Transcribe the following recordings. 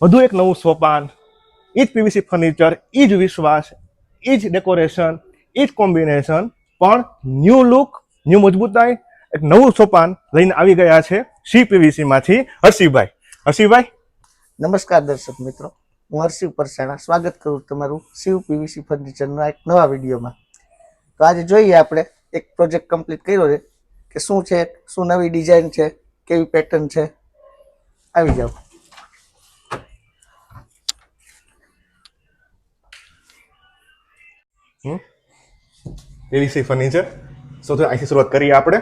વધુ એક નવું સોપાન એ જ પીવીસી ફર્નિચર એ જ વિશ્વાસ એ જ ડેકોરેશન એ જ કોમ્બિનેશન, પણ ન્યૂ લુક, ન્યૂ મજબૂતાઈ, એક નવું સોપાન લઈને આવી ગયા છે સી પીવીસીમાંથી હર્ષિભાઈ. હર્ષિભાઈ? નમસ્કાર દર્શક મિત્રો, હું હર્ષિવ પરસાણા સ્વાગત કરું તમારું શિવ પીવીસી ફર્નિચરના એક નવા વિડીયોમાં. તો આજે જોઈએ આપણે એક પ્રોજેક્ટ કમ્પ્લીટ કર્યો છે કે શું છે, શું નવી ડિઝાઇન છે, કેવી પેટર્ન છે? આવી જાઓ. પીવીસી ફર્નિચર સૌથી અહીંથી શરૂઆત કરીએ આપણે.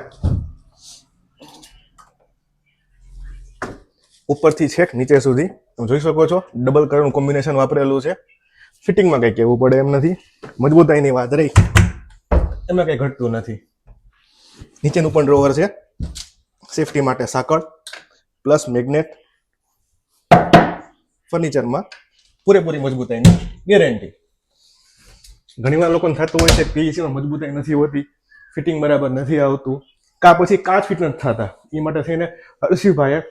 ઉપરથી છેક નીચે સુધી. તમે જોઈ શકો છો ડબલ કલરનું કોમ્બિનેશન વાપરેલું છે. ફિટિંગમાં કંઈ કહેવું પડે એમ નથી. મજબૂતાઈની વાત રહી. એમાં કંઈ ઘટતું નથી. નીચેનું પણ ડ્રોવર છે. સેફટી માટે સાંકળ પ્લસ મેગ્નેટ ફર્નિચરમાં પૂરેપૂરી મજબૂતાઈની ગેરંટી ઘણીવાર લોકોને થતું હોય છે, પીવીસીમાં મજબૂતાઈ નથી હોતી, ફિટિંગ બરાબર નથી આવતું. કા પછી કાચ ફિટ નથી થતા. એ માટે થઈને હર્ષિભાઈએ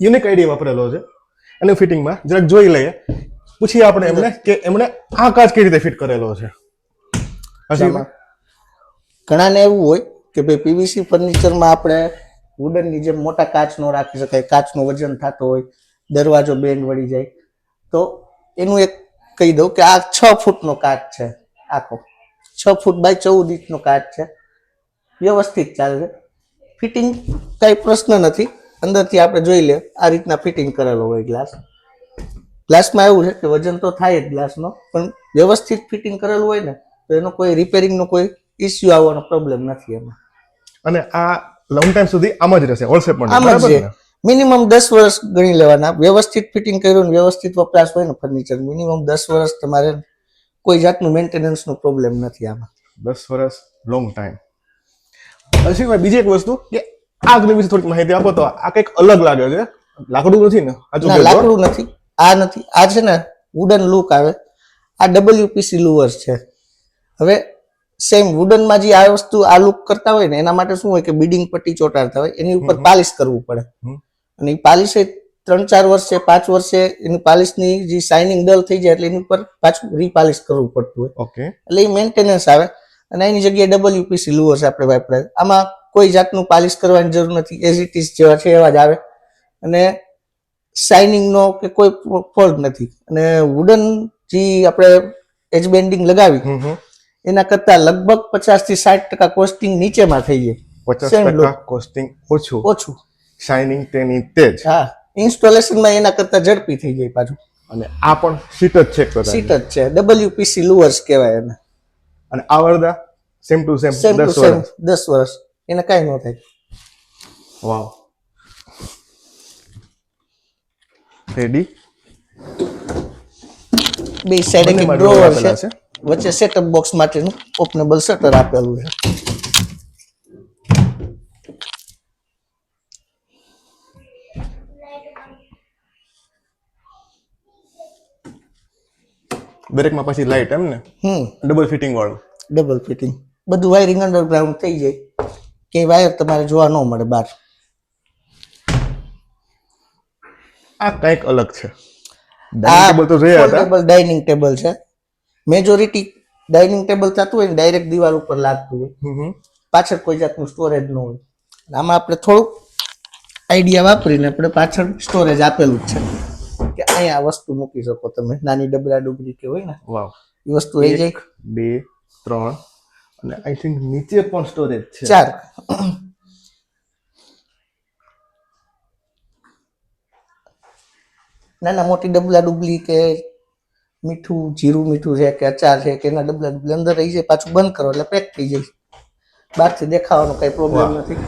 યુનિક આઈડિયા વાપરેલો છે. અને ફિટિંગમાં જરાક જોઈ લઈએ. પૂછીએ આપણે એમને કે એમણે આ કાચ કેવી રીતે ફિટ કરેલો છે. ઘણાને એવું હોય કે ભાઈ પીવીસી ફર્નિચરમાં આપણે વુડનની જેમ મોટા કાચ નો રાખી શકાય, કાચનું વજન થતો હોય, દરવાજો બેન્ડ વળી જાય. તો એનું એક કહી દઉં કે આ છ ફૂટનો કાચ છે આખો. છ ફૂટ બાય ચૌદ ઇંચનો કાચ છે. વ્યવસ્થિત ચાલે ફિટિંગ કાંઈ પ્રશ્ન નથી. અંદરથી આપણે જોઈ લે આ રીતના ફિટિંગ કરેલો હોય ગ્લાસ. ગ્લાસમાં એવું છે કે વજન તો થાય જ ગ્લાસનો પણ વ્યવસ્થિત ફિટિંગ કરેલું હોય ને તો એનો કોઈ રિપેરિંગનો કોઈ ઇસ્યુ આવવાનો પ્રોબ્લેમ નથી એમાં. અને આ લોંગ ટાઈમ સુધી આમ જ રહેશે હોલસેલ પણ આમ જ મિનિમમ દસ વર્ષ ગણી લેવાના. વ્યવસ્થિત ફિટિંગ કર્યું વ્યવસ્થિત વપરાશ હોય ને ફર્નિચર મિનિમમ દસ વર્ષ તમારે કોઈ જાતનું મેન્ટેનન્સનો પ્રોબ્લેમ નથી આમાં. દસ વર્ષ લોંગ ટાઈમ હર્ષિભાઈ બીજી એક વસ્તુ કે આ અગ્નિ વિશે થોડીક માહિતી આપો તો આ કંઈક અલગ લાગે છે. લાકડું નથી ને? સાચું લાકડું નથી. આ નથી. આ છે ને વુડન લુક આવે. આ ડબલ્યુપીસી લુઅર્સ છે. હવે સેમ વુડનમાં જે આ વસ્તુ આ લુક કરતા હોય ને એના માટે શું હોય કે બીડિંગ પટ્ટી ચોટાડતા હોય એની ઉપર. પાલિશ કરવું પડે. અને એ પાલિશે ત્રણ ચાર વર્ષે પાંચ વર્ષે એની પાલિશની જે શાઇનિંગ ડલ થઈ જાય એટલે એની ઉપર પાછું રીપાલિશ કરવું પડતું હોય. ઓકે. એટલે એ મેન્ટેનન્સ આવે અને એની જગ્યાએ ડબલ્યુપીસી લુઅર્સ આપણે વાપરાય આમાં કોઈ જાતનું પાલિશ કરવાની જરૂર નથી. એઝ ઇટ ઇઝ જેવા છે એવા જ આવે. અને શાઇનિંગનો કે કોઈ ફોલ્ટ નથી. અને વુડન જે આપણે એજ બેન્ડિંગ લગાવી એના કરતાં લગભગ પચાસથી સાઠ ટકા કોસ્ટિંગ નીચેમાં થઈ જાય. કોસ્ટિંગ ઓછું. ઓછું. શાઇનિંગ તેની તેજ. હા ઇન્સ્ટોલેશનમાં એના કરતા ઝડપી થઈ જાય પાછું. અને આ પણ સીટ જ છે. સીટ જ છે. ડબલ્યુપીસી લુઅર્સ કહેવાય એને. અને આ વરદા same to same same to દસ સેમ વર્ષ દસ વર્ષ એને કાંઈ ન થાય. વાવ રેડી બે સાઈડ એક ડ્રોવર છે. વચ્ચે સેટઅપ બોક્સ માટેનું ઓપનેબલ શટર આપેલું છે. દરેકમાં પછી લાઇટ એમ ને? હમ. ડબલ ફિટિંગ વાળું. ડબલ ફિટિંગ બધું વાયરિંગ અંડરગ્રાઉન્ડ થઈ જાય. કે વાયર તમારે જોવા ન મળે બહાર. આ કંઈક અલગ છે. ટેબલ તો હતા. foldable ડાઇનિંગ ટેબલ છે. મેજોરિટી ડાઇનિંગ ટેબલ થતું હોય ને ડાયરેક્ટ દિવાલ ઉપર લાગતું હોય. પાછળ કોઈ જાતનું સ્ટોરેજ ન હોય. આમાં આપણે થોડુંક આઈડિયા વાપરીને આપણે પાછળ સ્ટોરેજ આપેલું જ છે. અહીંયા આ વસ્તુ મૂકી શકો તમે. નાની ડબલા ડુબરી કે હોય ને વાવ. એ વસ્તુ એ જાય બે ત્રણ અને આઈ થિંક નીચે પણ સ્ટોરેજ છે. ચાર. નાના મોટી ડબલા ડુબલી કે મીઠું જીરું મીઠું છે કે અચાર છે કે એના ડબલા ડુબલી અંદર રહી જાય પાછું બંધ કરો એટલે પેક થઈ જાય. બહારથી દેખાવાનો કઈ પ્રોબ્લેમ નથી.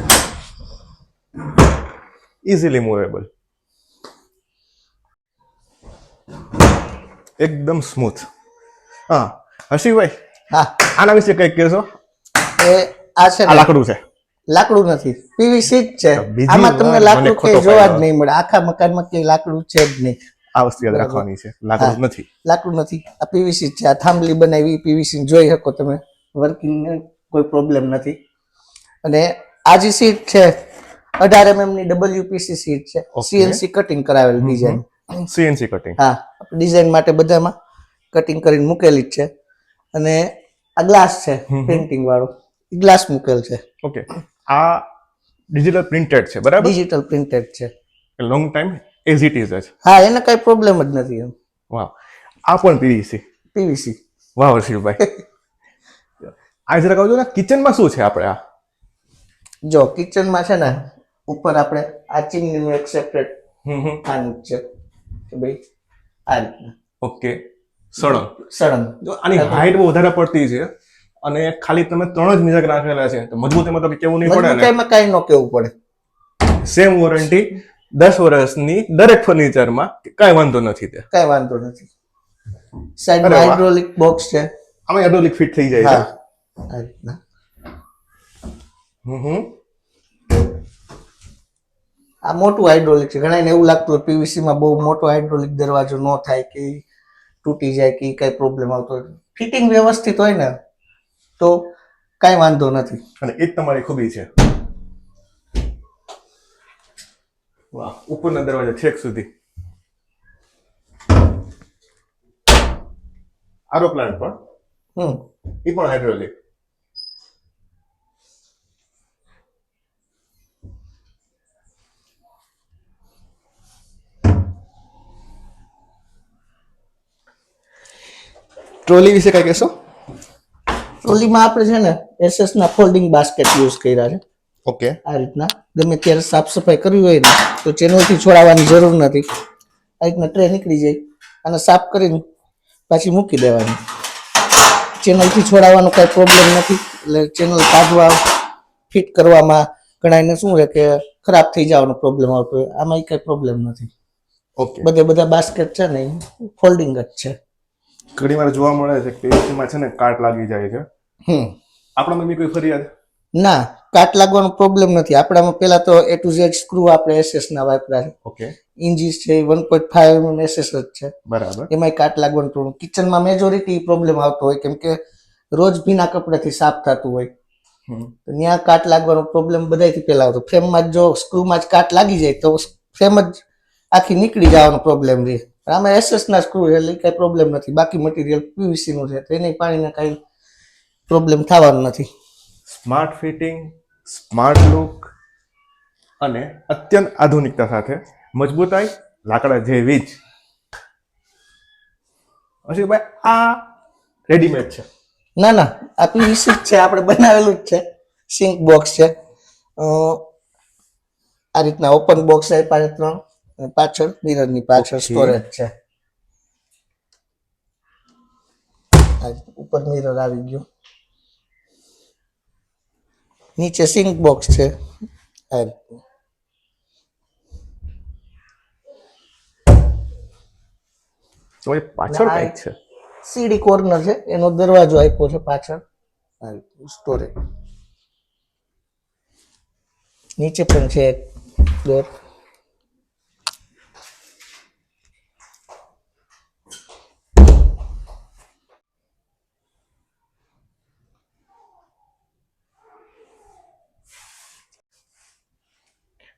ઇઝીલી મૂવેબલ એકદમ સ્મૂથ. હા હર્ષિભાઈ હા. આના વિશે કંઈક કહેશો? એ આ છે આ લાકડું છે. લાકડું નથી પીવીસી જ છે. આમાં તમને લાકડું કે જોવા જ નહીં મળે. આખા મકાનમાં કે લાકડું છે જ નહીં. આ વસ્તુ યાદ રાખવાની છે. લાકડું નથી. લાકડું નથી. આ પીવીસી છે. આ થાંભલી બનાવી પીવીસી જોઈ શકો તમે. વર્કિંગ કોઈ પ્રોબ્લેમ નથી. અને આ જે સીટ છે અઢાર એમએમની ડબલ્યુપીસી સીટ છે. સીએનસી કટિંગ કરાવેલ ડિઝાઇન સીએનસી કટિંગ હા ડિઝાઇન માટે બધામાં કટિંગ કરીને મૂકેલી જ છે. અને આ ગ્લાસ છે. પ્રિન્ટિંગ વાળો. ગ્લાસ મૂકેલ છે. ઓકે આ ડિજિટલ પ્રિન્ટેડ છે બરાબર? ડિજિટલ પ્રિન્ટેડ છે. Long time as it is જ. હા એને કઈ પ્રોબ્લેમ જ નથી એમ. વાહ. આ પણ પીવીસી પીવીસી વાહ હર્ષિલભાઈ આ જરા કહું છું ને કિચનમાં શું છે આપણે આ? જો કિચનમાં છે ને ઉપર આપણે આ ચીમનીનું એક સેપરેટ ખાનું છે. કે ભાઈ આ રીતના. ઓકે. સળંગ સળંગ આની હાઈટ બહુ વધારે પડતી છે અને ખાલી તમે ત્રણ જ મિજાક રાખેલા છે તો મજબૂતીમાં તો કેવું નહીં પડે ને? મજબૂતાઈમાં કાંઈ ન કેવું પડે. સેમ વોરંટી દસ વર્ષની દરેક ફર્નિચરમાં કાંઈ વાંધો નથી તે કાંઈ વાંધો નથી. સાઈડમાં હાઇડ્રોલિક બોક્સ છે. આમાં હાઇડ્રોલિક ફિટ થઈ જાય છે. રીતના. હમ હમ. આ મોટું હાઇડ્રોલિક છે. ઘણા એવું લાગતું હોય પીવીસીમાં બહુ મોટો હાઇડ્રોલિક દરવાજો ન થાય કે તૂટી જાય કે કઈ પ્રોબ્લેમ આવતો હોય. ફિટિંગ વ્યવસ્થિત હોય ને તો કાંઈ વાંધો નથી. અને એ જ તમારી ખૂબી છે. વાહ ઉપરના દરવાજા છેક સુધી. આરો પ્લાન્ટ પણ. હમ. એ પણ હાઇડ્રોલિક ટ્રોલી વિશે કઈ કહેશો? ટ્રોલીમાં આપણે છે ને એસએસ ના ફોલ્ડિંગ બાસ્કેટ યુઝ કર્યા છે. ઓકે. આ રીતના. ગમે ત્યારે સાફ સફાઈ કરવી હોય ને તો ચેનલથી છોડાવવાની જરૂર નથી. આ રીતના ટ્રે નીકળી જાય. અને સાફ કરીને પાછી મૂકી દેવાની. ચેનલથી છોડાવવાનો કાંઈ પ્રોબ્લેમ નથી. એટલે ચેનલ કાઢવા ફિટ કરવામાં ઘણા એને શું રહે કે ખરાબ થઈ જવાનો પ્રોબ્લેમ આવતો હોય. આમાં કાંઈ પ્રોબ્લેમ નથી. ઓકે. બધે બધા બાસ્કેટ છે ને ફોલ્ડિંગ જ છે. ઘણી વાર જોવા મળે છે કે છે ને કાટ લાગી જાય છે. હમ. આપણામાં બી કોઈ ફરિયાદ? ના કાટ લાગવાનો પ્રોબ્લેમ નથી. આપણામાં પહેલા તો એ ટુ ઝેડ સ્ક્રૂ આપણે એસએસ ના વાપરા છે. ઓકે. ઇન્જીસ છે વન પોઈન્ટ ફાઈવ એસએસ જ છે. બરાબર. એમાંય કાટ લાગવાનું પ્રોબ્લેમ કિચનમાં મેજોરિટી પ્રોબ્લેમ આવતો હોય કેમ કે રોજ ભીના કપડાથી સાફ થતું હોય. તો ત્યાં કાટ લાગવાનો પ્રોબ્લેમ બધાથી પહેલા આવતો. ફ્રેમમાં જો સ્ક્રૂમાં જ કાટ લાગી જાય તો ફ્રેમ જ આખી નીકળી જવાનો પ્રોબ્લેમ રહે. આમાં એસએસ ના છે એટલે કઈ પ્રોબ્લેમ નથી. બાકી મટીરિયલ પીવીસી નું છે તો એને પાણીને કઈ પ્રોબ્લેમ થવાનો નથી. સ્માર્ટ ફિટિંગ સ્માર્ટ લુક અને અત્યંત આધુનિકતા સાથે મજબૂતાઈ લાકડા જેવી જ. અશોકભાઈ આ રેડીમેડ છે. ના ના આ પીવીસી જ છે આપણે બનાવેલું જ છે. સિંક બોક્સ છે. આ રીતના ઓપન બોક્સ આપ્યા છે ત્રણ. પાછળ મિરરની પાછળ સ્ટોરેજ છે. ઉપર મિરર આવી ગયો. નીચે સિંક બોક્સ છે. આ રીતનું. તો પાછળ ના, છે? સીડી કોર્નર છે. એનો દરવાજો આપ્યો છે પાછળ. સ્ટોરેજ નીચે પણ છે એક ડોર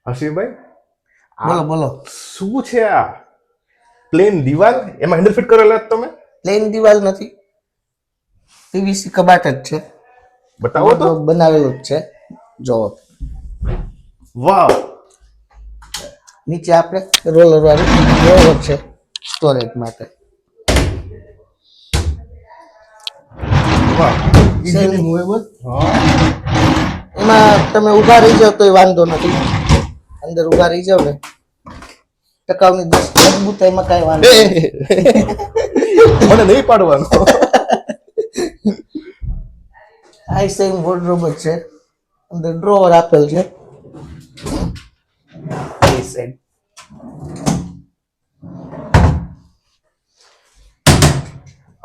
હસીભાઈ બોલો બોલો. શું છે આ? પ્લેન દિવાલ? એમાં હેન્ડલ ફિટ કરેલા તમે? પ્લેન દિવાલ નથી. પીવીસી કબાટ જ છે. બતાવો તો. બનાવેલું જ છે. જોવો વાવ. નીચે આપણે રોલર વાળી ડ્રોવર છે સ્ટોરેજ માટે. વાહ એમાં? તમે ઊભા રહી જાવ તો વાંધો નથી. અંદર ઊભા રહી જાવ ને દસ મજબૂત એમાં કાંઈ વાંધો મને નહીં પાડવાનો. આ સેમ વોર્ડરોબ જ છે. અંદર ડ્રોવર આપેલ છે. એ સેમ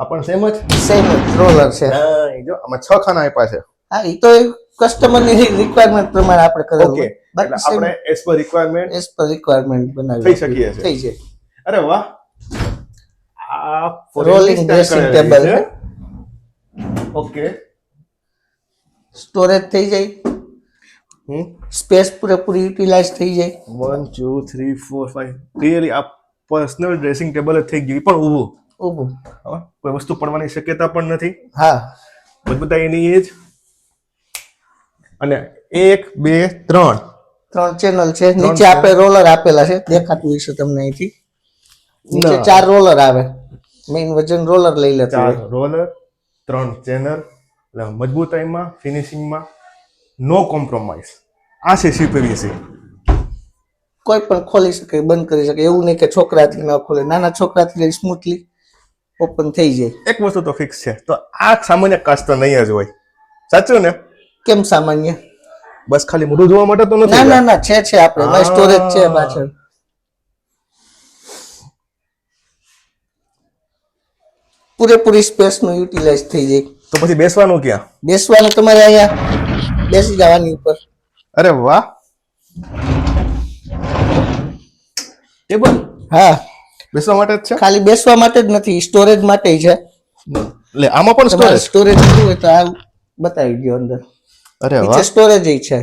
આ સેમ જ? સેમ જ રોલર છે. નહીં, જો આમાં છ ખાના આપ્યા છે. હા એ તો કસ્ટમરની રિક્વાયરમેન્ટ પ્રમાણે આપણે કરેલું ઓકે બાકી આપણે એઝ પર રિક્વાયરમેન્ટ એસ પર રિક્વાયરમેન્ટ બનાવી થઈ શકીએ છે. થઈ છે. અરે વાહ. આ રોલિંગ ડ્રેસિંગ ટેબલ છે. ઓકે સ્ટોરેજ થઈ જાય. સ્પેસ પૂરેપૂરી યુટિલાઇઝ થઈ જાય. One two three four five clearly આ પર્સનલ ડ્રેસિંગ ટેબલ થઈ ગયું. પણ ઊભું. ઊભું. કોઈ વસ્તુ પડવાની શક્યતા પણ નથી. હા. બધા એની એ જ અને એક બે ત્રણ. ત્રણ ચેનલ છે. નીચે. આપણે રોલર આપેલા છે. દેખાતું હશે તમને અહીંથી. નીચે ચાર રોલર આવે. મેઇન વજન રોલર લઈ લેતા ચાર રોલર ત્રણ ચેનલ એટલે મજબૂતાઈમાં ફિનિશિંગમાં નો કોમ્પ્રોમાઇઝ આ છે સીપીવીસી કોઈ પણ ખોલી શકે બંધ કરી શકે. એવું નહીં કે છોકરાથી ન ખોલે. નાના છોકરાથી સ્મૂથલી ઓપન થઈ જાય. એક વસ્તુ તો ફિક્સ છે. તો આ સામાન્ય કાસ્ટ તો નહીં જ હોય. સાચું ને? કેમ સામાન્ય? બસ ખાલી મોઢું જોવા માટે તો નથી ના ના છે છે આપણે. હા. સ્ટોરેજ છે પાછળ. પૂરેપૂરી સ્પેસનું યુટિલાઇઝ થઈ જાય. તો પછી બેસવાનું ક્યાં? બેસવાનું તમારે અહીંયા બેસી જવાની ઉપર. અરે વાહ. ટેબલ હા. બેસવા માટે જ છે? ખાલી બેસવા માટે જ નથી સ્ટોરેજ માટે છે. એટલે આમાં પણ સ્ટોરેજ સ્ટોરેજ હોય તો આ બતાવી દો અંદર. અરે વાહ. સ્ટોરેજ છે.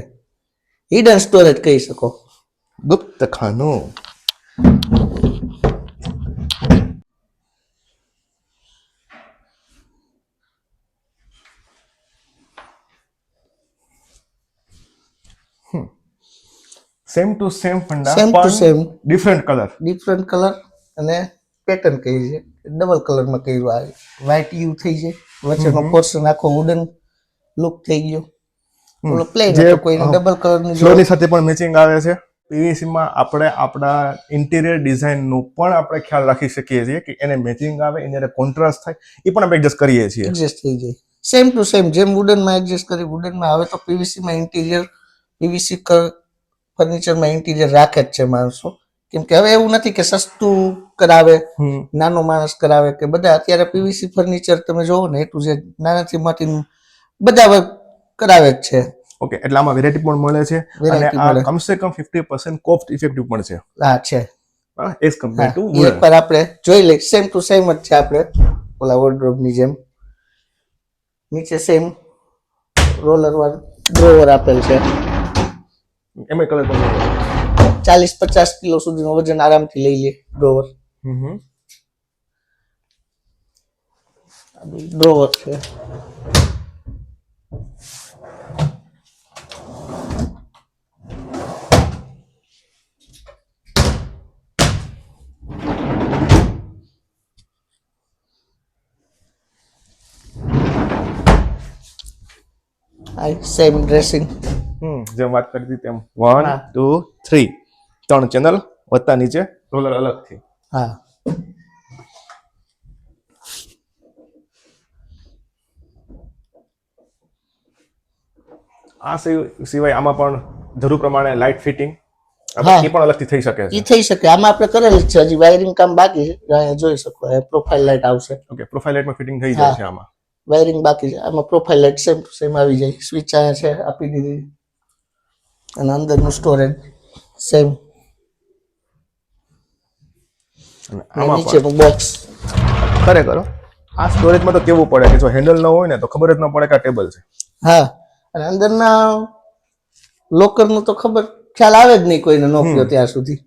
હિડન સ્ટોરેજ કહી શકો. ગુપ્ત ખાનું same to same funda same to same different colour different colour અને પેટર્ન કહી છે. ડબલ કલરમાં કર્યું આવે વ્હાઇટ યુ થઈ જાય વચ્ચેનો પોર્શન આખો વુડન લુક થઈ ગયો. ઓલો પ્લેન જે, કોઈને ડબલ કલરની ફ્લોરની સાથે પણ મેચિંગ આવે છે. પીવીસીમાં આપણે આપણા ઇન્ટિરિયર ડિઝાઇનનું પણ આપણે ખ્યાલ રાખી શકીએ છીએ કે એને મેચિંગ આવે એની અંદર કોન્ટ્રાસ્ટ થાય એ પણ આપણે એડજસ્ટ કરીએ છીએ. એડજસ્ટ થઈ જાય. સેમ ટુ સેમ જેમ વુડનમાં એડજસ્ટ કરી વુડનમાં હવે તો પીવીસીમાં ઇન્ટિરિયર પીવીસી ફર્નિચરમાં ઇન્ટિરિયર રાખે જ છે માણસો. કેમ કે હવે એવું નથી કે સસ્તું કરાવે નાનો માણસ કરાવે કે બધા. અત્યારે પીવીસી ફર્નિચર તમે જોવો ને એટલું જે નાનાથી મોટી બધા કરાવે જ છે. ઓકે એટલે આમાં વેરાયટી પણ મળે છે અને આ કમસે કમ ફિફ્ટી પર્સન્ટ કોસ્ટ ઇફેક્ટિવ પણ છે. હા છે. એઝ કમ્પેર ટુ એ પર આપણે જોઈ લઈએ. સેમ ટુ સેમ જ છે આપણે. ઓલા wardrobe ની જેમ. નીચે સેમ રોલર વાળ ડ્રોવર આપેલ છે. એમાં કલર પણ ચાલીસ પચાસ કિલો સુધીનું વજન આરામથી લઈ લે ડ્રોવર ડ્રોવર છે. સેમ ડ્રેસિંગ હમ જેમ વાત કરી હતી તેમ વન હા. ટુ થ્રી ત્રણ ચેનલ વત્તા નીચે રોલર અલગથી હા આ સિવ- સિવાય આમાં પણ જરૂર પ્રમાણે લાઇટ ફિટિંગ હા. એ પણ અલગથી થઈ શકે એ થઈ શકે. આમાં આપણે કરેલ છે. હજી વાયરિંગ કામ બાકી છે. અહીંયા જોઈ શકો. પ્રોફાઇલ લાઇટ આવશે. ઓકે પ્રોફાઇલ લાઇટમાં ફિટિંગ થઈ જાય છે આમાં. વાયરિંગ બાકી છે. આમાં profile light same to same આવી જાય. સ્વિચ અહીંયા છે આપી દીધી. અને અંદરનું સ્ટોરેજ સેમ નીચેનું બોક્સ ખરેખર આ સ્ટોરેજમાં તો કેવું પડે કે જો હેન્ડલ ન હોય ને તો ખબર જ ન પડે કે આ ટેબલ છે. હા. અને અંદરના લોકરનું તો ખબર ખ્યાલ આવે જ નહીં કોઈને નો ત્યાં સુધી.